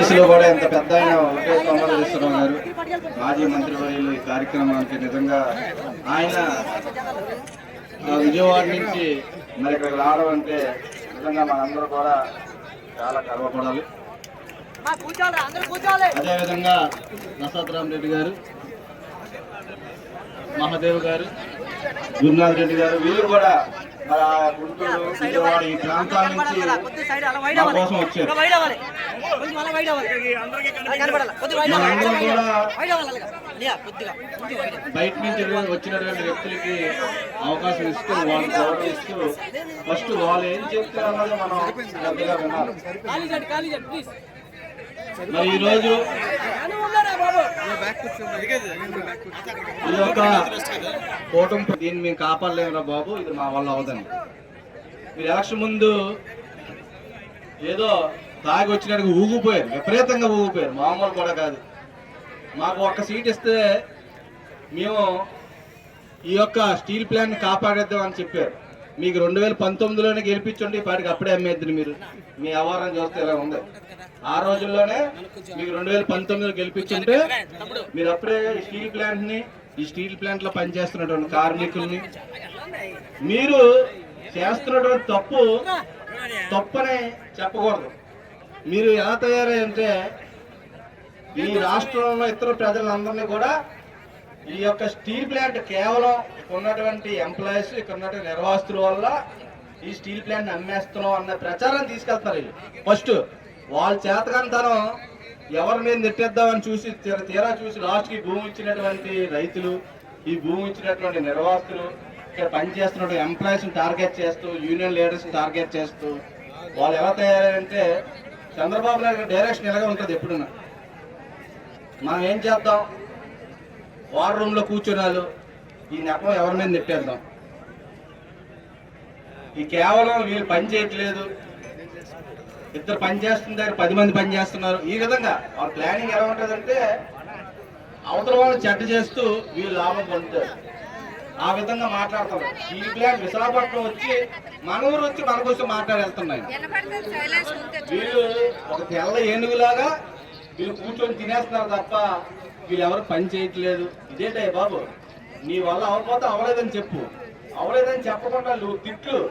వయసులో కూడా ఎంత పెద్ద ఆయన ఒకటే సోమరేశ్వరరావు గారు మాజీ మంత్రివర్యులు ఈ కార్యక్రమానికి నిజంగా ఆయన విజయవాడ నుంచి మరి ఇక్కడికి రావడం అంటే నిజంగా మనందరూ కూడా చాలా గర్వపడాలి. అదేవిధంగా ప్రసాద్ రామ్ రెడ్డి గారు మహాదేవ్ గారు గురునాథ్ రెడ్డి గారు వీళ్ళు కూడా మన గుంటూరు విజయవాడ ఈ ప్రాంతాల నుంచి మా కోసం వచ్చారు. మనందరం కూడా బయట నుంచి వచ్చినటువంటి వ్యక్తులకి అవకాశం ఇస్తూ వాళ్ళు గౌరవిస్తూ ఫస్ట్ వాళ్ళు ఏం చెప్తారు అన్నది మనం పెద్దగా విన్నారు మరి ఈరోజు ఈ యొక్క కూటమి దీన్ని మేము కాపాడలేమురా బాబు ఇది మా వల్ల అవదండి మీరు ఎలక్షన్ ముందు ఏదో తాగి వచ్చినట్టుగా ఊగిపోయారు విపరీతంగా ఊగిపోయారు. మామూలు కూడా కాదు. మాకు ఒక్క సీట్ ఇస్తే మేము ఈ యొక్క స్టీల్ ప్లాంట్ కాపాడేద్దాం అని చెప్పారు. మీకు రెండు వేల పంతొమ్మిదిలోనే గెలిపించండి ఇప్పటికి అప్పుడే అమ్మేద్దరు మీరు. మీ వ్యవహారం చూస్తే ఇలా ఉంది. ఆ రోజుల్లోనే మీకు రెండు వేల పంతొమ్మిదిలో గెలిపించుంటే మీరు అప్పుడే స్టీల్ ప్లాంట్ని ఈ స్టీల్ ప్లాంట్లో పనిచేస్తున్నటువంటి కార్మికుల్ని. మీరు చేస్తున్నటువంటి తప్పు తప్పని చెప్పకూడదు. మీరు ఎలా తయారయ్యంటే ఈ రాష్ట్రంలో ఇతర ప్రజలందరినీ కూడా ఈ యొక్క స్టీల్ ప్లాంట్ కేవలం ఇక్కడ ఉన్నటువంటి ఎంప్లాయీస్ ఇక్కడ ఉన్నటువంటి నిర్వాసితుల వల్ల ఈ స్టీల్ ప్లాంట్ అమ్మేస్తున్నాం అన్న ప్రచారం తీసుకెళ్తారు ఫస్ట్ వాళ్ళ చేతకంతనం ఎవరి మీద నెట్టేద్దామని చూసి తీరా- తీరా చూసి లాస్ట్కి భూమి ఇచ్చినటువంటి రైతులు ఈ భూమి ఇచ్చినటువంటి నిర్వాసితులు ఇక్కడ పనిచేస్తున్న ఎంప్లాయీస్ని టార్గెట్ చేస్తూ యూనియన్ లీడర్స్ టార్గెట్ చేస్తూ వాళ్ళు ఎలా తయారంటే చంద్రబాబు నాయుడు డైరెక్షన్ ఎలాగ ఉంటుంది ఎప్పుడున్నా. మనం ఏం చేద్దాం? వార్ రూమ్లో కూర్చున్నాళ్ళు ఈ నెపం ఎవరి మీద నెట్టేద్దాం? ఈ కేవలం వీళ్ళు పని చేయట్లేదు. ఇద్దరు పని చేస్తున్నారు పది మంది పని చేస్తున్నారు. ఈ విధంగా వాళ్ళ ప్లానింగ్ ఎలా ఉంటుందంటే అవతల వాళ్ళు చెడ్డ చేస్తూ వీళ్ళు లాభం పొందుతారు. ఆ విధంగా మాట్లాడతారు. ఈ ప్లాన్ విశాఖపట్నం వచ్చి మన ఊరు వచ్చి మన కోసం మాట్లాడేస్తున్నాయి. వీళ్ళు ఒక తెల్ల ఏనుగులాగా వీళ్ళు కూర్చొని తినేస్తున్నారు తప్ప వీళ్ళు ఎవరు పని చేయట్లేదు. ఇదేంటే బాబు. నీ వల్ల అవ్వకపోతే అవ్వలేదని చెప్పు. అవ్వలేదని చెప్పకుండా నువ్వు తిట్లు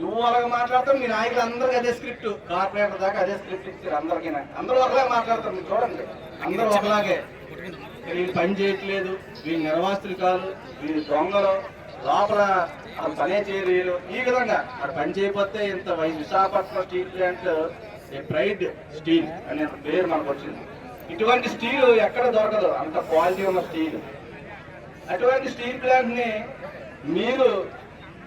నువ్వు అలాగ మాట్లాడతావు మీ నాయకులు అందరికి అదే స్క్రిప్ట్. కార్పొరేటర్ దాకా అదే స్క్రిప్ట్ ఇచ్చారు అందరికీ అందరూ ఒకలాగే మాట్లాడతారు మీరు చూడండి. అందరూ ఒకలాగే. వీళ్ళు పని చేయట్లేదు వీళ్ళు నిర్వాసితులు కాదు వీళ్ళు దొంగలు. లోపల అసలు పనే చేయరు వీళ్ళు. ఈ విధంగా అక్కడ పని చేయకపోతే ఇంత why- Visakhapatnam steel plant pride steel అనే పేరు మనకు వచ్చింది. ఇటువంటి స్టీల్ ఎక్కడ దొరకదు. అంత క్వాలిటీ ఉన్న స్టీల్. అటువంటి స్టీల్ ప్లాంట్ని మీరు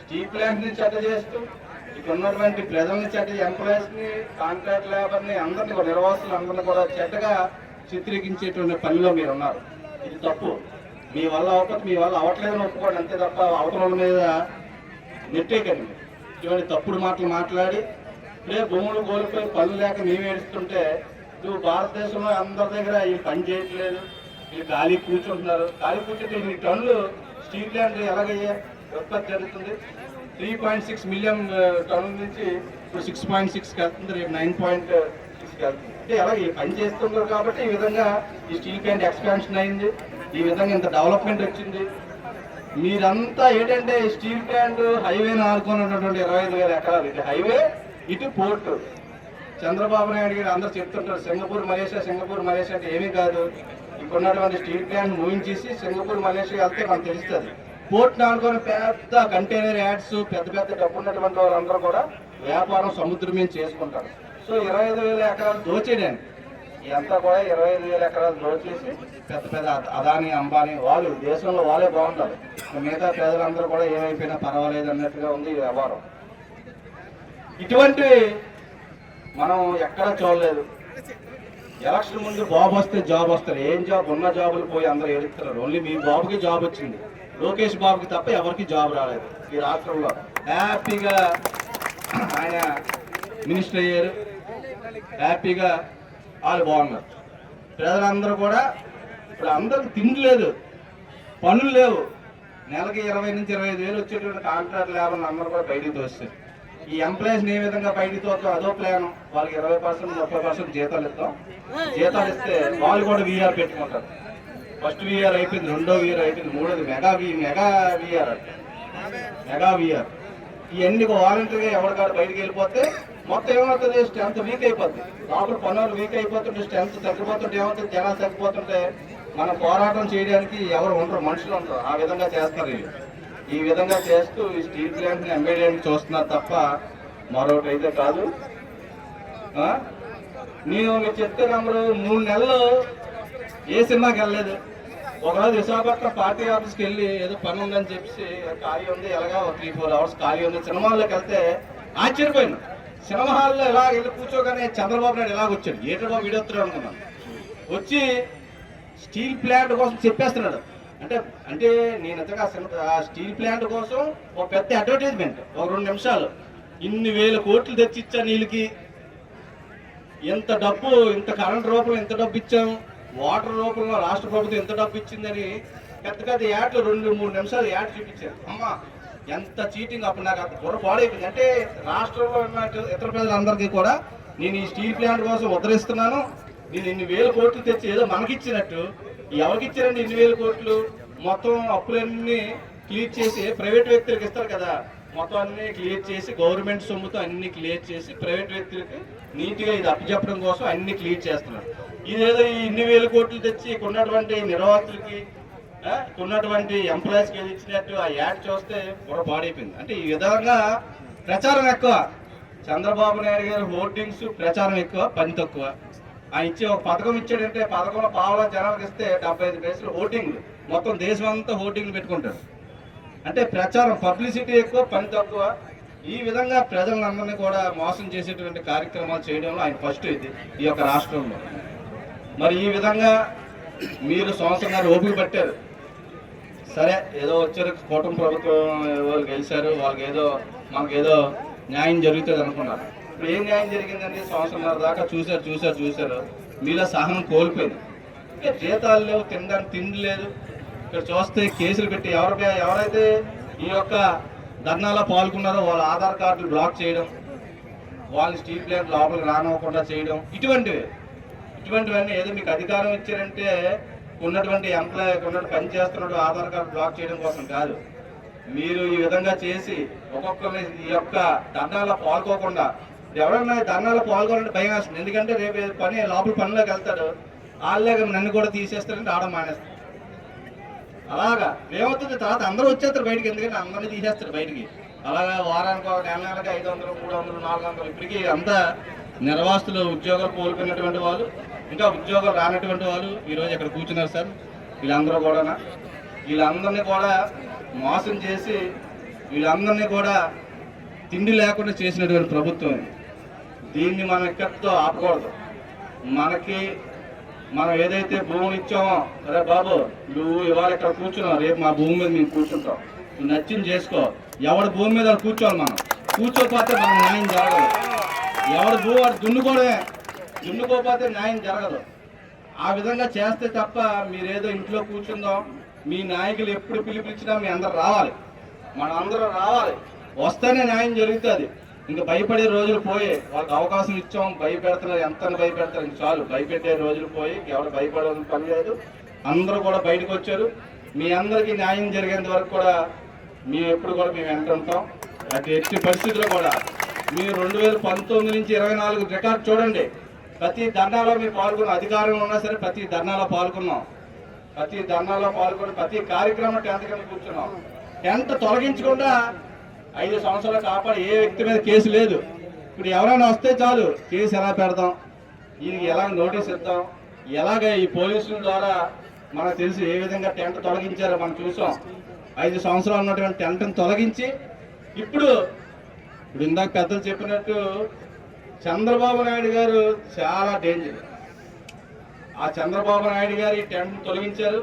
స్టీల్ ప్లాంట్ని చెడ్డ చేస్తూ ఇక్కడ ఉన్నటువంటి ప్రజల్ని చెడ్డ ఎంప్లాయీస్ని కాంట్రాక్ట్ లేబర్ని అందరిని కూడా నిర్వాసులు అందరిని కూడా చెడ్డగా చిత్రీకరించేటువంటి పనిలో మీరు ఉన్నారు. ఇది తప్పు. మీ వల్ల అవ్వకపోతే మీ వల్ల అవ్వట్లేదని ఒప్పుకోండి. అంతే తప్ప అవతల మీద నెట్టేకండి ఇటువంటి తప్పుడు మాటలు మాట్లాడి రేపు భూములు కోల్పోయి పనులు లేక మేము ఏడుస్తుంటే నువ్వు భారతదేశంలో అందరి దగ్గర ఈ పని చేయట్లేదు వీళ్ళు ఖాళీ కూర్చుంటున్నారు. ఖాళీ కూర్చుంటే ఇన్ని టన్నులు స్టీల్ ప్లాంట్ ఎలాగయ్యే? ఉత్పత్తి జరుగుతుంది. త్రీ పాయింట్ సిక్స్ మిలియన్ టన్నుల నుంచి ఇప్పుడు సిక్స్ పాయింట్ సిక్స్కి వెళ్తుంది రేపు నైన్ పాయింట్ సిక్స్కి వెళ్తుంది అంటే అలాగే ఈ పని చేస్తున్నారు కాబట్టి ఈ విధంగా ఈ స్టీల్ ప్లాంట్ ఎక్స్పాన్షన్ అయింది. ఈ విధంగా ఇంత డెవలప్మెంట్ వచ్చింది. మీరంతా ఏంటంటే స్టీల్ ప్లాంట్ హైవేని ఆనుకొని ఉన్నటువంటి ఇరవై ఐదు వేల ఎకరాలు. ఇది హైవే ఇటు పోర్టు. చంద్రబాబు నాయుడు గారు అందరూ చెప్తుంటారు సింగపూర్ మలేషియా సింగపూర్ మలేషియా అంటే ఏమీ కాదు. ఇప్పుడున్నటువంటి స్టీల్ ప్లాంట్ మూయించేసి సింగపూర్ మలేషియా వెళ్తే మనకు తెలుస్తుంది. పోర్ట్ ఆనుకొని పెద్ద కంటైనర్ యాడ్స్ పెద్ద పెద్ద డబ్బు ఉన్నటువంటి వాళ్ళందరూ కూడా వ్యాపారం సముద్రం మీద చేసుకుంటారు. సో ఇరవై ఐదు వేల ఎకరాలు దోచేయడానికి ఇదంతా కూడా ఇరవై ఐదు వేల ఎకరాలు దోచేసి పెద్ద పెద్ద అదాని అంబానీ వాళ్ళు దేశంలో వాళ్ళే బాగుంటారు. మిగతా ప్రజలందరూ కూడా ఏమైపోయినా పర్వాలేదు అన్నట్టుగా ఉంది ఈ వ్యవహారం. ఇటువంటి మనం ఎక్కడా చూడలేదు. ఎలక్షన్ ముందు బాబు వస్తే జాబ్ వస్తారు. ఏం జాబ్? ఉన్న జాబులు పోయి అందరూ ఏడుస్తున్నారు ఓన్లీ మీ బాబుకి జాబ్ వచ్చింది. లోకేష్ బాబుకి తప్ప ఎవరికి జాబ్ రాలేదు. ఈ రాష్ట్రంలో హ్యాపీగా ఆయన మినిస్టర్ అయ్యారు. హ్యాపీగా వాళ్ళు బాగున్నారు. ప్రజలందరూ కూడా ఇప్పుడు అందరికి తిండి లేదు. పనులు లేవు. నెలకి ఇరవై నుంచి ఇరవై ఐదు వేలు వచ్చేటువంటి కాంట్రాక్ట్ లేబర్ అందరూ కూడా బయటికి తోస్తారు ఈ ఎంప్లాయీస్ ఏ విధంగా బయటికి తోతాం అదో ప్లాన్ వాళ్ళకి ఇరవై పర్సెంట్ ముప్పై పర్సెంట్ జీతాలు ఇస్తాం. జీతాలు ఇస్తే వాళ్ళు కూడా వీఆర్ పెట్టుకుంటారు. ఫస్ట్ వీఆర్ అయిపోయింది రెండో వీఆర్ అయిపోయింది మూడోది మెగా వి మెగా వీఆర్ అంటే. మెగా వీఆర్ ఇవన్నీ వాలంటీర్గా ఎవరికాడ బయటికి వెళ్ళిపోతే మొత్తం ఏమవుతుంది? స్ట్రెంత్ వీక్ అయిపోద్ది. లోపల పనులు వీక్ అయిపోతుంటే స్ట్రెంత్ తగ్గిపోతుంటే ఏమవుతుంది? జనాలు తగ్గిపోతుంటే మనం పోరాటం చేయడానికి ఎవరు ఉండరు మనుషులు ఉండరు. ఆ విధంగా చేస్తారు వీళ్ళు. ఈ విధంగా చేస్తూ ఈ స్టీల్ ప్లాంట్ని అమ్మేయడానికి చూస్తున్నారు తప్ప మరొకటి అయితే కాదు నేను మీకు చెప్తే నమ్మరు మూడు నెలలు ఏ సినిమాకి వెళ్ళలేదు. ఒకరోజు విశాఖపట్నం పార్టీ ఆఫీస్కి వెళ్ళి ఏదో పని ఉందని చెప్పి ఖాళీ ఉంది ఎలాగా త్రీ ఫోర్ అవర్స్ ఖాళీ ఉంది. సినిమా హాల్లోకి వెళ్తే ఆశ్చర్యపోయాను. సినిమా హాల్లో ఎలా వెళ్ళి కూర్చోగానే చంద్రబాబు నాయుడు ఎలాగ వచ్చాడు? ఏటో బాబు అనుకున్నాను. వచ్చి స్టీల్ ప్లాంట్ కోసం చెప్పేస్తున్నాడు. అంటే అంటే నేను ఎంతగా ఆ స్టీల్ ప్లాంట్ కోసం ఒక పెద్ద అడ్వర్టైజ్మెంట్ ఒక రెండు నిమిషాలు. ఇన్ని వేల కోట్లు తెచ్చిచ్చా నీళ్ళకి? ఎంత డబ్బు ఇంత కరెంట్ రూపంలో ఎంత డబ్బు ఇచ్చాం? వాటర్ రూపంలో రాష్ట్ర ప్రభుత్వం ఎంత డబ్బు ఇచ్చిందని పెద్ద పెద్ద యాడ్లు రెండు మూడు నిమిషాలు యాడ్ చూపించారు. అమ్మా ఎంత చీటింగ్ అప్పుడు నాకు అంత బుర్ర పాడైపోయింది. అంటే రాష్ట్రంలో ఉన్న ఇతర ప్రజలందరికీ కూడా నేను ఈ స్టీల్ ప్లాంట్ కోసం ఉద్ధరిస్తున్నాను. నేను ఇన్ని వేల కోట్లు తెచ్చి ఏదో మనకిచ్చినట్టు ఎవరికి ఇచ్చారండి ఇన్ని వేల కోట్లు? మొత్తం అప్పులన్నీ క్లియర్ చేసి ప్రైవేట్ వ్యక్తులకు ఇస్తారు కదా. మొత్తం అన్ని క్లియర్ చేసి గవర్నమెంట్ సొమ్ముతో అన్ని క్లియర్ చేసి ప్రైవేట్ వ్యక్తులకి నీట్గా ఇది అప్పచెప్పడం కోసం అన్ని క్లియర్ చేస్తున్నారు. ఇదేదో ఈ ఇన్ని వేల కోట్లు తెచ్చి కొన్నటువంటి నిర్వాహకులకి ఆ, కొన్నటువంటి ఎంప్లాయీస్కి ఏది ఇచ్చినట్టు ఆ యాడ్ చూస్తే కూడా పాడైపోయింది. అంటే ఈ విధంగా ప్రచారం ఎక్కువ. చంద్రబాబు నాయుడు గారి హోర్డింగ్స్ ప్రచారం ఎక్కువ పని తక్కువ. ఆయన ఇచ్చే ఒక పథకం ఇచ్చాడంటే పథకంలో పావుల జనాలకు ఇస్తే డెబ్బై ఐదు పైసలు ఓటింగ్. మొత్తం దేశం అంతా ఓటింగ్లు పెట్టుకుంటారు. అంటే ప్రచారం పబ్లిసిటీ ఎక్కువ పని తక్కువ. ఈ విధంగా ప్రజలందరినీ కూడా మోసం చేసేటువంటి కార్యక్రమాలు చేయడంలో ఆయన ఫస్ట్ ఇది ఈ యొక్క రాష్ట్రంలో. మరి ఈ విధంగా మీరు సంవత్సరం ఓపిక పట్టారు. సరే ఏదో వచ్చారు కూటమి ప్రభుత్వం వాళ్ళు గెలిచారు వాళ్ళకి ఏదో మాకు ఏదో న్యాయం జరుగుతుంది అనుకున్నారు. ఇప్పుడు ఏం న్యాయం జరిగిందండి సంవత్సరంన్నర దాకా చూశారు చూశారు చూశారు. మీలో సహనం కోల్పోయింది. ఇంకా జీతాలు లేవు తినడానికి తిండి లేదు. ఇక్కడ చూస్తే కేసులు పెట్టి ఎవరికి ఎవరైతే ఈ యొక్క ధర్నాలో పాల్గొన్నారో వాళ్ళ ఆధార్ కార్డులు బ్లాక్ చేయడం వాళ్ళని స్టీల్ ప్లాంట్ లోపలికి రానివ్వకుండా చేయడం ఇటువంటివి. ఇటువంటివన్నీ ఏదో మీకు అధికారం ఇచ్చారంటే ఉన్నటువంటి ఎంప్లాయ్ ఉన్నట్టు పని చేస్తున్నట్టు ఆధార్ కార్డు బ్లాక్ చేయడం కోసం కాదు. మీరు ఈ విధంగా చేసి ఒక్కొక్కరిని ఈ యొక్క ధర్నాలో పాల్గొకుండా ఎవరన్నా ధర్నాలో పాల్గొనడం భయం వేస్తుంది. ఎందుకంటే రేపు పని లోపల పనిలోకి వెళ్తాడు. వాళ్ళే నన్ను కూడా తీసేస్తారంటే ఆడ మానేస్తారు. అలాగా. ఏమవుతుంది తర్వాత అందరూ వచ్చేస్తారు బయటికి. ఎందుకంటే అందరినీ తీసేస్తారు బయటికి. అలాగా వారానికి ఒక నెల నెలకి ఐదు వందలు మూడు వందలు నాలుగు వందలు. ఇప్పటికీ అంతా నిర్వాసులు ఉద్యోగాలు కోల్పోయినటువంటి వాళ్ళు ఇంకా ఉద్యోగాలు రానటువంటి వాళ్ళు ఈరోజు ఇక్కడ కూర్చున్నారు సార్. వీళ్ళందరూ కూడా వీళ్ళందరినీ కూడా మోసం చేసి వీళ్ళందరినీ కూడా తిండి లేకుండా చేసినటువంటి ప్రభుత్వం దీన్ని మనం ఎక్కడితో ఆపకూడదు. మనకి మనం ఏదైతే భూములు ఇచ్చామో అరే బాబు నువ్వు ఇవాళ ఇక్కడ కూర్చున్నావు రేపు మా భూమి మీద మేము కూర్చుంటాం. నువ్వు నచ్చింది చేసుకో. ఎవడి భూమి మీద కూర్చోవాలి మనం? కూర్చోకపోతే మనం న్యాయం జరగదు. ఎవడి భూ వాడు దున్నుకోవడమే దున్నుకోకపోతే న్యాయం జరగదు. ఆ విధంగా చేస్తే తప్ప మీరేదో ఇంట్లో కూర్చుందాం మీ నాయకులు ఎప్పుడు పిలిపించినా మీ అందరు రావాలి. మన అందరూ రావాలి. వస్తేనే న్యాయం జరుగుతుంది. ఇంకా భయపడే రోజులు పోయి వాళ్ళకి అవకాశం ఇచ్చాం భయపెడుతున్నారు ఎంత భయపెడతారు ఇంక చాలు. భయపెట్టే రోజులు పోయి ఎవరు భయపడాలని పని లేదు. అందరూ కూడా బయటకు వచ్చారు. మీ అందరికీ న్యాయం జరిగేంత వరకు కూడా మేము ఎప్పుడు కూడా మేము వెంట ఉంటాం. అటు ఎట్టి పరిస్థితుల్లో కూడా మీరు రెండు వేల పంతొమ్మిది నుంచి ఇరవై నాలుగు రికార్డు చూడండి. ప్రతి ధర్నాలో మీరు పాల్గొన్న అధికారంలో ఉన్నా సరే ప్రతి ధర్నాలో పాల్గొన్నాం. ప్రతి ధర్నాలో పాల్గొని ప్రతి కార్యక్రమం టెన్త్ కింద కూర్చున్నాం. టెంట్ తొలగించకుండా ఐదు సంవత్సరాలు కాపాడి ఏ వ్యక్తి మీద కేసు లేదు. ఇప్పుడు ఎవరైనా వస్తే చాలు కేసు ఎలా పెడదాం దీనికి ఎలా నోటీస్ ఇద్దాం? ఎలాగ ఈ పోలీసుల ద్వారా మనకు తెలిసి ఏ విధంగా టెంట్ తొలగించారో మనం చూసాం. ఐదు సంవత్సరాలు ఉన్నటువంటి టెంట్ని తొలగించి ఇప్పుడు ఇప్పుడు ఇందాక పెద్దలు చెప్పినట్టు చంద్రబాబు నాయుడు గారు చాలా డేంజర్ ఆ చంద్రబాబు నాయుడు గారు ఈ టెంట్ తొలగించారు.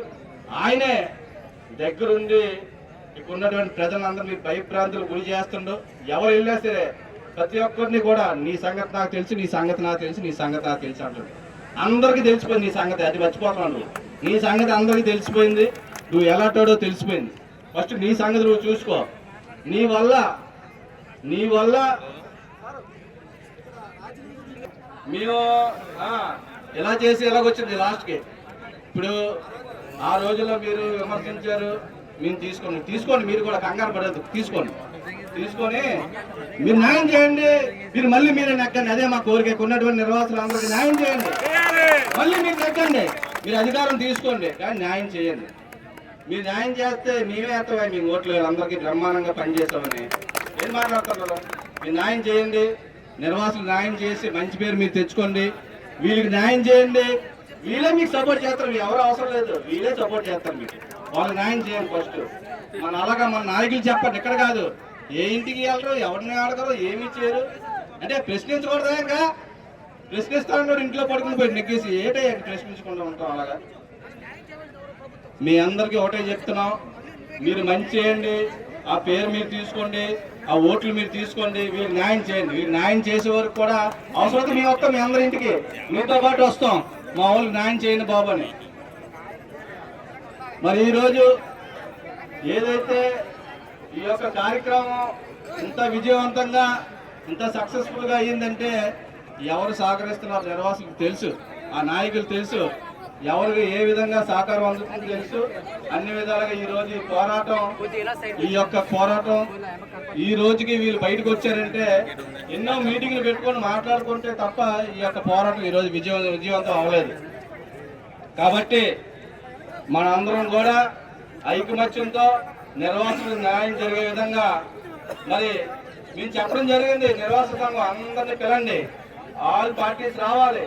ఆయనే దగ్గరుండి ఇక్కడ ఉన్నటువంటి ప్రజలందరినీ భయభ్రాంతులు గురి చేస్తుండో. ఎవరు వెళ్ళినా సరే ప్రతి ఒక్కరిని కూడా నీ సంగతి నాకు తెలుసు నీ సంగతి నాకు తెలుసు నీ సంగతి నాకు తెలుసు అంటాడు అందరికీ తెలిసిపోయింది నీ సంగతి అది మర్చిపోతున్నాడు నీ సంగతి అందరికీ తెలిసిపోయింది నువ్వు ఎలాంటాడో తెలిసిపోయింది. ఫస్ట్ నీ సంగతి నువ్వు చూసుకో. నీ వల్ల నీ వల్ల మేము ఇలా చేసి ఎలాగొచ్చింది లాస్ట్కి? ఇప్పుడు ఆ రోజుల్లో మీరు విమర్శించారు మేము తీసుకోండి. తీసుకోండి మీరు కూడా కంగారు పడద్దు. తీసుకోండి. తీసుకొని మీరు న్యాయం చేయండి. మీరు మళ్ళీ మీరే నెక్కండి అదే మా కోరిక. ఉన్నటువంటి నిర్వాసులు అందరికీ న్యాయం చేయండి. మళ్ళీ మీరు నెక్కండి మీరు అధికారం తీసుకోండి. కానీ న్యాయం చేయండి. మీరు న్యాయం చేస్తే మేమే వేస్తామా మీ ఓట్లు అందరికీ బ్రహ్మాండంగా పనిచేస్తామని. ఏం మాట్లాడుతున్నారు మీరు న్యాయం చేయండి. నిర్వాసులు న్యాయం చేసి మంచి పేరు మీరు తెచ్చుకోండి. వీళ్ళకి న్యాయం చేయండి. వీళ్ళే మీకు సపోర్ట్ చేస్తారు. మీ ఎవరు అవసరం లేదు. వీళ్ళే సపోర్ట్ చేస్తారు మీకు. వాళ్ళకి న్యాయం చేయండి ఫస్ట్ మన అలాగా మన నాయకులు చెప్పండి ఇక్కడ కాదు. ఏ ఇంటికి వెళ్ళరు ఎవరిని అడగరు ఏమి చేయరు అంటే ప్రశ్నించకూడదా ఇంకా ప్రశ్నిస్తాను ఇంట్లో పడుకుని పోయి నెగ్గేసి ఏటే ప్రశ్నించకుండా ఉంటాం అలాగా? మీ అందరికీ ఒకటే చెప్తున్నాం. మీరు మంచి చేయండి ఆ పేరు మీరు తీసుకోండి ఆ ఓట్లు మీరు తీసుకోండి వీరు న్యాయం చేయండి. వీరు న్యాయం చేసే వరకు కూడా అవసరం మేము వస్తాం మీ అందరి ఇంటికి. మీతో పాటు వస్తాం. మా వాళ్ళు న్యాయం చేయండి బాబు అని. మరి ఈరోజు ఏదైతే ఈ యొక్క కార్యక్రమం ఇంత విజయవంతంగా ఇంత సక్సెస్ఫుల్గా అయ్యిందంటే ఎవరు సహకరిస్తున్నారు నిర్వాసులకు తెలుసు ఆ నాయకులు తెలుసు ఎవరికి ఏ విధంగా సహకారం అందుతుంది తెలుసు. అన్ని విధాలుగా ఈ రోజు ఈ పోరాటం ఈ యొక్క పోరాటం ఈ రోజుకి వీళ్ళు బయటకు వచ్చారంటే ఎన్నో మీటింగ్లు పెట్టుకొని మాట్లాడుకుంటే తప్ప ఈ యొక్క పోరాటం ఈరోజు విజయ విజయవంతం అవ్వలేదు. కాబట్టి మన అందరం కూడా ఐకమత్యంతో నిర్వాసులకు న్యాయం జరిగే విధంగా మరి మేము చెప్పడం జరిగింది నిర్వాస సంఘం అందరినీ పిలండి. ఆల్ పార్టీస్ రావాలి.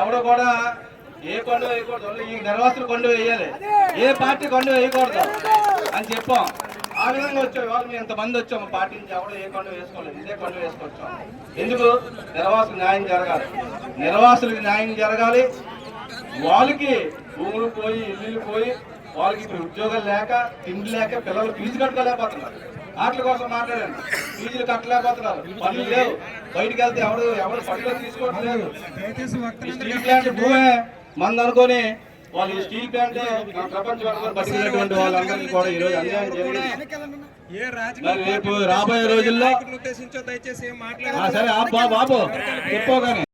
ఎవడు కూడా ఏ కొండ వేయకూడదు. ఈ నిర్వాసులు కొండ వేయాలి. ఏ పార్టీ కొండ వేయకూడదు అని చెప్పాం. ఆ విధంగా వచ్చాం. ఇవాళ మేము ఇంతమంది వచ్చాం పార్టీ నుంచి ఎవడో ఏ కొండ వేసుకోలేదు. ఇదే కొండ వేసుకొచ్చాం. ఎందుకు? నిర్వాసులకు న్యాయం జరగాలి. నిర్వాసులకు న్యాయం జరగాలి. వాళ్ళకి భూములు పోయి ఇల్లు పోయి వాళ్ళకి ఇప్పుడు ఉద్యోగాలు లేక తిండి లేక పిల్లలు ఫీజు కట్టుకోలేకపోతున్నారు. వాటి కోసం మాట్లాడాను. ఫీజులు కట్టలేకపోతున్నారు. పనులు లేవు. బయటికి వెళ్తే ఎవడు ఎవరు పనులు తీసుకోవట్లేదు. స్టీల్ ప్లాంట్ భూమే మంది అనుకొని వాళ్ళు ఈ స్టీల్ ప్లాంట్ ప్రపంచం వాళ్ళందరికీ కూడా ఈ రోజు అన్యాయం జరిగింది. రేపు రాబోయే రోజుల్లో సరే బాబు. చెప్పు కానీ.